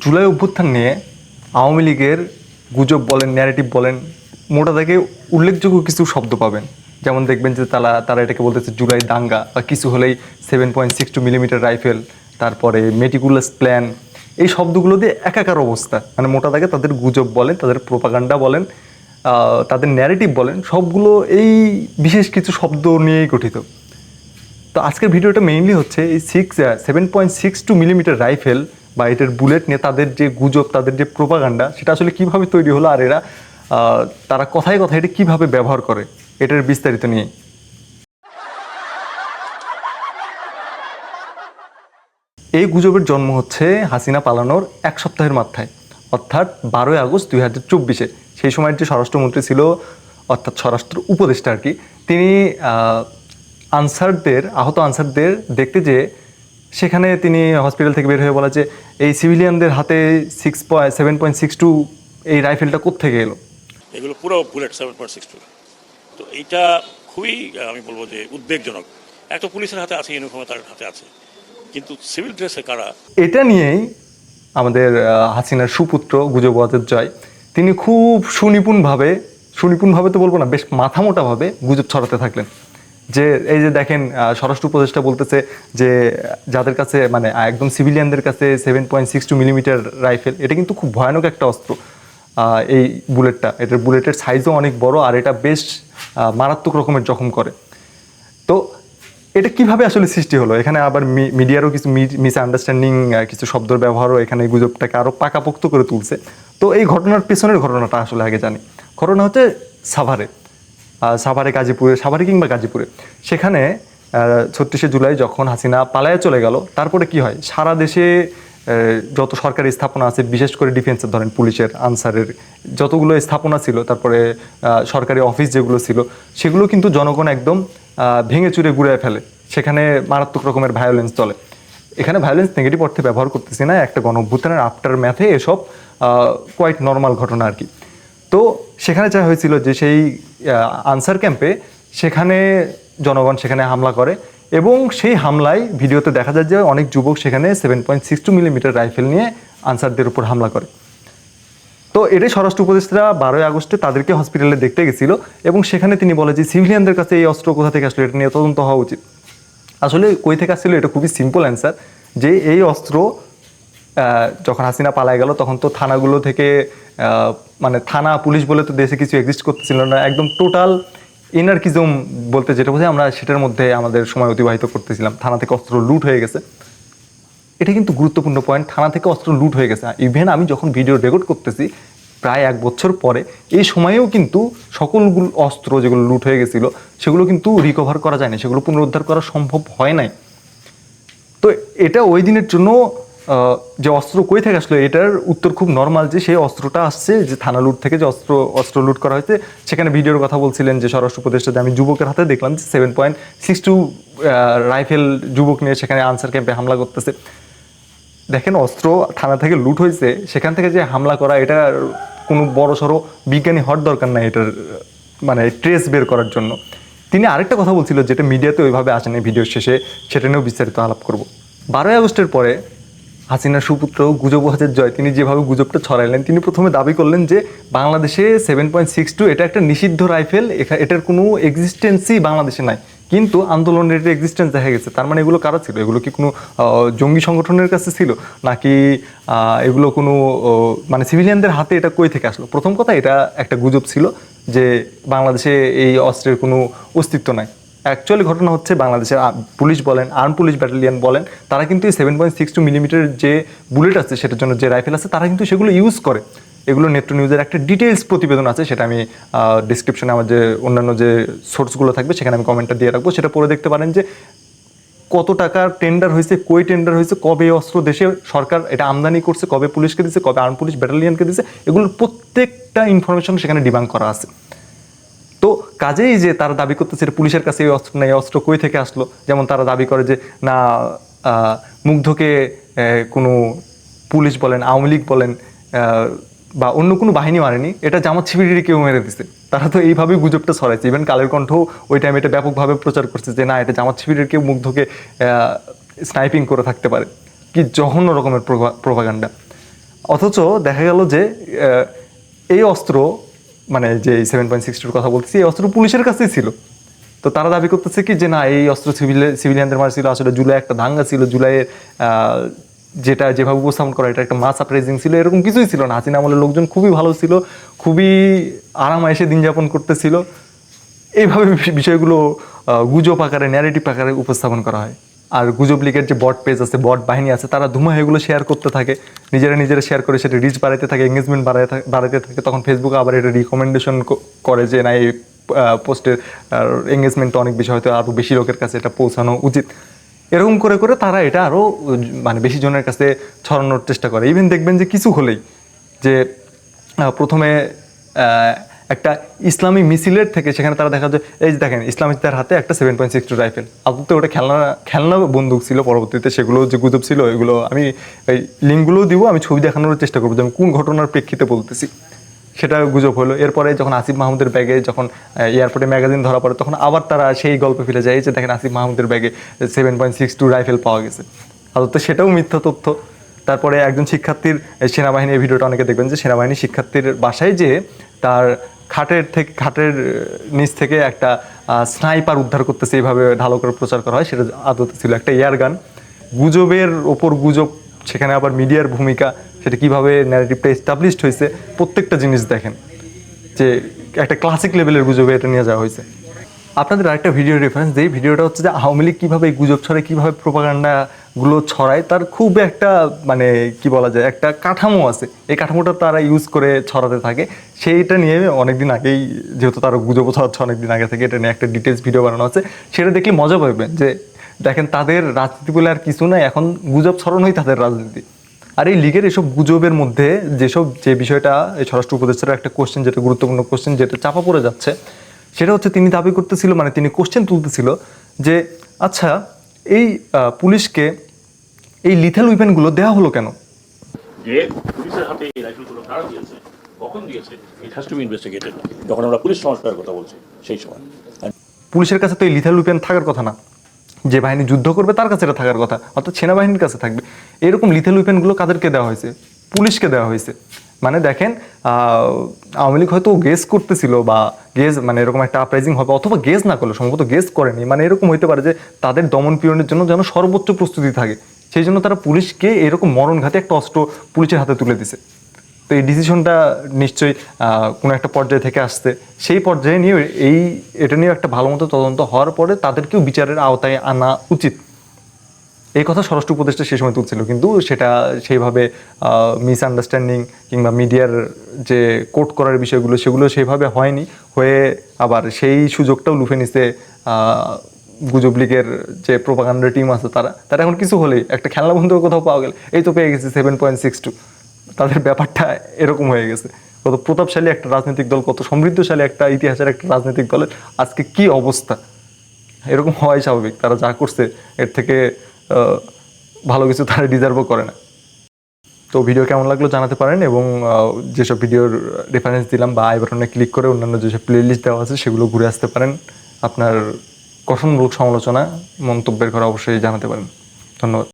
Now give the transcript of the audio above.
জুলাই অভ্যুত্থান নিয়ে আওয়ামী লীগের গুজব বলেন ন্যারেটিভ বলেন, মোটা থেকে উল্লেখযোগ্য কিছু শব্দ পাবেন। যেমন দেখবেন যে তারা তারা এটাকে বলতেছে জুলাই দাঙ্গা বা কিছু হলেই seven point six two millimetre rifle তারপরে মেটিকুলাস প্ল্যান এই শব্দগুলো দিয়ে একাকার অবস্থা। মানে মোটা দাগে তাদের গুজব বলেন, তাদের প্রোপাগান্ডা বলেন তাদের ন্যারেটিভ বলেন, সবগুলো এই বিশেষ কিছু শব্দ নিয়েই গঠিত। তো আজকের ভিডিওটা মেইনলি হচ্ছে এই six seven point six two millimetre rifle বা এটার বুলেট নিয়ে তাদের যে গুজব, তাদের যে প্রোপাগান্ডা, সেটা আসলে কীভাবে তৈরি হলো আর এরা তারা কথায় কথায় এটা কীভাবে ব্যবহার করে, এটার বিস্তারিত নিয়ে। এই গুজবের জন্ম হচ্ছে হাসিনা পালানোর এক সপ্তাহের মাথায়, অর্থাৎ বারোই আগস্ট দুই হাজার চব্বিশে। সেই সময়ের যে স্বরাষ্ট্রমন্ত্রী ছিল, অর্থাৎ স্বরাষ্ট্র উপদেষ্টা আর কি, তিনি আনসারদের, আহত আনসারদের দেখতে যেয়ে সেখানে তিনি হসপিটাল থেকে বের হয়ে বলা যে এই সিভিলিয়ানদের হাতে six point seven point six two এই রাইফেলটা কোত্থেকে এলো? এগুলো পুরো bullet seven point six two তো এইটা খুবই আমি বলব যে উদ্বেগজনক। একটা পুলিশের হাতে আছে ইউনিফর্মে তার হাতে আছে। কিন্তু সিভিল ড্রেসে কারা? এটা নিয়েই আমাদের হাসিনার সুপুত্র গুজব জয় তিনি খুব সুনিপুণভাবে সুনিপুণভাবে তো বলব না বেশ মাথা মোটাভাবে গুজব ছড়াতে থাকলেন। যে, এই যে দেখেন স্বরাষ্ট্র উপদেষ্টা বলতেছে যে, যাদের কাছে মানে একদম সিভিলিয়ানদের কাছে seven point six two millimetre rifle এটা কিন্তু খুব ভয়ানক একটা অস্ত্র। এই বুলেটটা। এটার বুলেটের সাইজও অনেক বড় আর এটা বেশ মারাত্মক রকমের জখম করে। তো এটা কীভাবে আসলে সৃষ্টি হলো? এখানে আবার মিডিয়ারও কিছু মিস আন্ডারস্ট্যান্ডিং কিছু শব্দের ব্যবহারও এখানে গুজবটাকে আরও পাকাপোক্ত করে তুলছে। তো এই ঘটনার পেছনের ঘটনাটা আসলে আগে জানি। ঘটনা হচ্ছে সাভারে। সাভারে গাজীপুরে, সাভারে কিংবা গাজীপুরে। সেখানে ছত্রিশে জুলাই যখন হাসিনা পালায়া চলে গেল, তারপরে কি হয়? সারা দেশে যত সরকারি স্থাপনা আছে, বিশেষ করে ডিফেন্সের ধরেন পুলিশের, আনসারের, যতগুলো স্থাপনা ছিল, তারপরে সরকারি অফিস যেগুলো ছিল, সেগুলো কিন্তু জনগণ একদম ভেঙে চুরে গুড়ায় ফেলে। সেখানে মারাত্মক রকমের ভায়োলেন্স চলে। এখানে ভায়োলেন্স নেগেটিভ অর্থে ব্যবহার করতেছি না, একটা গণ আফটার ম্যাথে এসব কোয়াইট নর্মাল ঘটনা আর কি। তো সেখানে যা হয়েছিল যে সেই আনসার ক্যাম্পে সেখানে জনগণ সেখানে হামলা করে এবং সেই হামলায় ভিডিওতে দেখা যায় যে অনেক যুবক সেখানে seven point six two millimetre rifle নিয়ে আনসারদের উপর হামলা করে। তো এটাই স্বরাষ্ট্র উপদেষ্টা বারোই আগস্টে তাদেরকে হসপিটালে দেখতে গেছিল এবং সেখানে তিনি বলে যে সিভিলিয়ানদের কাছে এই অস্ত্র কোথা থেকে আসলো, এটা নিয়ে তদন্ত হওয়া উচিত। আসলে কই থেকে আসছিল, এটা খুবই সিম্পল অ্যান্সার যে এই অস্ত্র যখন হাসিনা পালায় গেল, তখন তো থানাগুলো থেকে মানে থানা পুলিশ বলে তো দেশে কিছু এক্সিস্ট করতেছিল না। একদম টোটাল এনার্কিজম বলতে যেটা বোঝায়, আমরা সেটার মধ্যে আমাদের সময় অতিবাহিত করতেছিলাম। থানা থেকে অস্ত্র লুট হয়ে গেছে। এটা কিন্তু গুরুত্বপূর্ণ পয়েন্ট থানা থেকে অস্ত্র লুট হয়ে গেছে। ইভেন আমি যখন ভিডিও রেকর্ড করতেছি, প্রায় এক বছর পরে, এই সময়েও কিন্তু সকলগুলো অস্ত্র যেগুলো লুট হয়ে গেছিল, সেগুলো কিন্তু রিকভার করা যায়নি, সেগুলো পুনরুদ্ধার করা সম্ভব হয় নাই। তো এটা ওই দিনের জন্য যে অস্ত্র কই থেকে আসলো, এটার উত্তর খুব নর্মাল যে সেই অস্ত্রটা আসছে, যে থানা লুট থেকে যে অস্ত্র অস্ত্র লুট করা হয়েছে। সেখানে ভিডিওর কথা বলছিলেন যে স্বরাষ্ট্র উপদেষ্টা যে আমি যুবকের হাতে দেখলাম যে seven point six two rifle যুবক নিয়ে সেখানে আনসার ক্যাম্পে হামলা করতেছে। দেখেন অস্ত্র থানা থেকে লুট হয়েছে, সেখান থেকে যে হামলা করা, এটা কোনো বড় সড়ো বিজ্ঞানী হওয়ার দরকার নাই এটার মানে ট্রেস বের করার জন্য। তিনি আরেকটা কথা বলছিল, যেটা মিডিয়াতে ওইভাবে আসেনি ভিডিও শেষে, সেটা নিয়েও বিস্তারিত আলাপ করব। বারোই আগস্টের পরে হাসিনার সুপুত্র গুজব হাজার জয়, তিনি যেভাবে গুজবটা ছড়াইলেন, তিনি প্রথমে দাবি করলেন যে বাংলাদেশে সেভেন পয়েন্ট সিক্স টু এটা একটা নিষিদ্ধ রাইফেল এটার কোনো এক্সিস্টেন্সই বাংলাদেশে নাই। কিন্তু আন্দোলনের এক্সিস্টেন্স দেখা গেছে। তার মানে এগুলো কারা ছিল? এগুলো কি কোনো জঙ্গি সংগঠনের কাছে ছিল? নাকি এগুলো কোনো মানে সিভিলিয়ানদের হাতে এটা কই থেকে আসলো? প্রথম কথা, এটা একটা গুজব ছিল যে বাংলাদেশে এই অস্ত্রের কোনো অস্তিত্ব নাই। অ্যাকচুয়ালি ঘটনা হচ্ছে বাংলাদেশের পুলিশ বলেন, আর্ম পুলিশ ব্যাটালিয়ান বলেন, তারা কিন্তু এই seven point six two millimetre যে বুলেট আছে, সেটার জন্য যে রাইফেল আছে, তারা কিন্তু সেগুলো ইউজ করে। এগুলো নেত্র নিউজের একটা ডিটেলস প্রতিবেদন আছে, সেটা আমি ডিসক্রিপশনে আমার যে অন্যান্য যে সোর্সগুলো থাকবে, সেখানে আমি কমেন্টটা দিয়ে রাখব। সেটা পড়ে দেখতে পারেন যে কত টাকার টেন্ডার হয়েছে, কই টেন্ডার হয়েছে, কবে অস্ত্র দেশে সরকার এটা আমদানি করছে, কবে পুলিশকে দিচ্ছে কবে আর্ম পুলিশ ব্যাটালিয়ানকে দিচ্ছে এগুলোর প্রত্যেকটা ইনফরমেশন সেখানে ডিমান্ড করা আছে। তো কাজেই যে তারা দাবি করতেছে পুলিশের কাছে এই অস্ত্র নেই অস্ত্র কই থেকে আসলো? যেমন তারা দাবি করে যে, না মুগ্ধকে কোনো পুলিশ বলেন, আওয়ামী লীগ বলেন বা অন্য কোনো বাহিনী মারেনি, এটা জামাত শিবিরেরই কেউ মেরে দিছে। তারা তো এইভাবেই গুজবটা ছড়াইছে। ইভেন কালের কণ্ঠ ওই টাইমে এটা ব্যাপকভাবে প্রচার করছে যে, না, এটা জামাত শিবিরের কেউ মুগ্ধকে স্নাইপিং করে থাকতে পারে। কি জঘন্য রকমের প্রভাগান্ডা অথচ দেখা গেল যে এই অস্ত্র মানে যে সেভেন পয়েন্ট সিক্স কথা বলতেছি, এই অস্ত্র পুলিশের কাছেই ছিল। তো তারা দাবি করতেছে কি যে, না, এই অস্ত্র সিভিল সিভিলিয়ানদের মার ছিল, আসলে জুলাই একটা দাঙ্গা ছিল, জুলাইয়ের যেটা যেভাবে উপস্থাপন করা, এটা একটা মাস আপরাইজিং ছিল, এরকম কিছুই ছিল না। হাসিনা আমলের লোকজন খুবই ভালো ছিল, খুবই আরামায়েসে দিন যাপন করতেছিল। এইভাবে বিষয়গুলো গুজব আকারে ন্যারেটিভ আকারে উপস্থাপন করা হয়। আর গুজব লীগের যে বট পেজ আছে বট বাহিনী আছে, তারা ধুমা এগুলো শেয়ার করতে থাকে। নিজেরা নিজেরা শেয়ার করে সেটা রিচ বাড়াইতে থাকে এঙ্গেজমেন্ট বাড়াইতে বাড়াইতে থাকে। তখন ফেসবুকে আবার এটা রিকমেন্ডেশন করে যে, না, এই পোস্টের এঙ্গেজমেন্ট অনেক বেশি, হয়তো আরও বেশি লোকের কাছে এটা পৌঁছানো উচিত। এরকম করে করে তারা এটা আরও মানে বেশি জনের কাছে ছড়ানোর চেষ্টা করে। ইভেন দেখবেন যে কিছু হলেই, যে প্রথমে একটা ইসলামী মিছিলের থেকে সেখানে তারা দেখা যায়, এই যে দেখেন ইসলামিকদের হাতে একটা seven point six two rifle আদতে ওটা খেলনা খেলনা বন্দুক ছিল, পরবর্তীতে সেগুলো যে গুজব ছিল, এগুলো আমি এই লিঙ্কগুলোও দিব, আমি ছবি দেখানোর চেষ্টা করব, যে আমি কোন ঘটনার প্রেক্ষিতে বলতেছি। সেটা গুজব হলো। এরপরে যখন আসিফ মাহমুদের ব্যাগে যখন এয়ারপোর্টে ম্যাগাজিন ধরা পড়ে, তখন আবার তারা সেই গল্পে ফিরে যায় যে দেখেন আসিফ মাহমুদের ব্যাগে seven point six two rifle পাওয়া গেছে। আদতে সেটাও মিথ্যা তথ্য। তারপরে একজন শিক্ষার্থীর সেনাবাহিনীর ভিডিওটা অনেকে দেখবেন যে সেনাবাহিনী শিক্ষার্থীর বাসায় যে তার খাটের থেকে, খাটের নিচ থেকে একটা স্নাইপার উদ্ধার করতেছে, এইভাবে ঢালো করে প্রচার করা হয়। সেটা আদতে ছিল একটা এয়ার গান গুজবের ওপর গুজব, সেখানে আবার মিডিয়ার ভূমিকা, সেটা কীভাবে ন্যারেটিভটা এস্টাবলিশড হয়েছে, প্রত্যেকটা জিনিস দেখেন। যে একটা ক্লাসিক লেভেলের গুজবে এটা নিয়ে যাওয়া হয়েছে। আপনাদের আরেকটা ভিডিও রেফারেন্স দিই। ভিডিওটা হচ্ছে যে আওয়ামী লীগ কীভাবে এই গুজব ছড়ে কীভাবে প্রোপাগান্ডাগুলো ছড়ায়, তার খুব একটা মানে কি বলা যায়, একটা কাঠামো আছে। এই কাঠামোটা তারা ইউজ করে ছড়াতে থাকে। সেইটা নিয়ে অনেকদিন আগেই, যেহেতু তারা গুজব ছড়াচ্ছে অনেকদিন আগে থেকে, এটা নিয়ে একটা ডিটেলস ভিডিও বানানো আছে। সেটা দেখলে মজা পাবেন যে, দেখেন তাদের রাজনীতি বলে আর কিছু নাই, এখন গুজব ছড়ানোই তাদের রাজনীতি। আর এই লিগের এসব গুজবের মধ্যে যেসব, যে বিষয়টা এই স্বরাষ্ট্র উপদেষ্টার একটা কোশ্চেন যেটা গুরুত্বপূর্ণ কোশ্চেন যেটা চাপা পড়ে যাচ্ছে, সেটা হচ্ছে তিনি দাবি করতেছিল মানে তিনি কোশ্চেন তুলতেছিল যে আচ্ছা এই পুলিশকে এই লিথেল উইপেনগুলো দেওয়া হলো কেন? যে পুলিশের হাতে এই রাইফেলগুলো কারা দিয়েছে কখন দিয়েছে? It has to be investigated যখন আমরা পুলিশ সংস্কারের কথা বলছি সেই সময়। পুলিশের কাছে তো এই লিথেল উইপেন থাকার কথা না। যে বাহিনী যুদ্ধ করবে তার কাছে এটা থাকার কথা। অর্থাৎ সেনাবাহিনীর কাছে থাকবে। এরকম লিথেল উইপেনগুলো কাদেরকে দেওয়া হয়েছে? পুলিশকে দেওয়া হয়েছে। মানে দেখেন আওয়ামী লীগ হয়তো গেস করতেছিল বা গেজ মানে এরকম একটা আপরাইজিং হবে, অথবা গেস না করল, সম্ভবত গেস করেনি। মানে এরকম হইতে পারে যে তাদের দমন পীড়নের জন্য যেন সর্বোচ্চ প্রস্তুতি থাকে। সেই জন্য তারা পুলিশকে এরকম মরণঘাতী একটা অস্ত্র পুলিশের হাতে তুলে দিছে। তো এই ডিসিশনটা নিশ্চয়ই কোনো একটা পর্যায়ে থেকে আসতে সেই পর্যায়ে নিয়ে এই, এটা নিয়ে একটা ভালো মতো তদন্ত হওয়ার পরে তাদেরকেও বিচারের আওতায় আনা উচিত। এই কথা স্বরাষ্ট্র উপদেষ্টা সেই সময় তুলছিল, কিন্তু সেটা সেইভাবে মিসআন্ডারস্ট্যান্ডিং কিংবা মিডিয়ার যে কোট করার বিষয়গুলো, সেগুলো সেইভাবে হয়নি। হয়ে আবার সেই সুযোগটাও লুফে নিছে গুজব লীগের যে প্রোপাগান্ডার টিম আছে তারা। তারা এখন কিছু হলেই, একটা খেলনা বন্ধু কোথাও পাওয়া গেল, এই তো পেয়ে গেছে সেভেন পয়েন্ট সিক্স টু তাদের ব্যাপারটা এরকম হয়ে গেছে। কত প্রতাপশালী একটা রাজনৈতিক দল, কত সমৃদ্ধশালী একটা ইতিহাসের একটা রাজনৈতিক দলের আজকে কি অবস্থা? এরকম হওয়াই স্বাভাবিক, তারা যা করছে, এর থেকে ভালো কিছু তারা ডিজার্ভও করে না। তো ভিডিও কেমন লাগল জানাতে পারেন এবং যেসব ভিডিওর রেফারেন্স দিলাম বা আই বাটনে ক্লিক করে অন্যান্য যেসব প্লে লিস্ট দেওয়া আছে সেগুলো ঘুরে আসতে পারেন। আপনার গঠনমূলক সমালোচনা, মন্তব্যের ঘরে অবশ্যই জানাতে পারেন। ধন্যবাদ।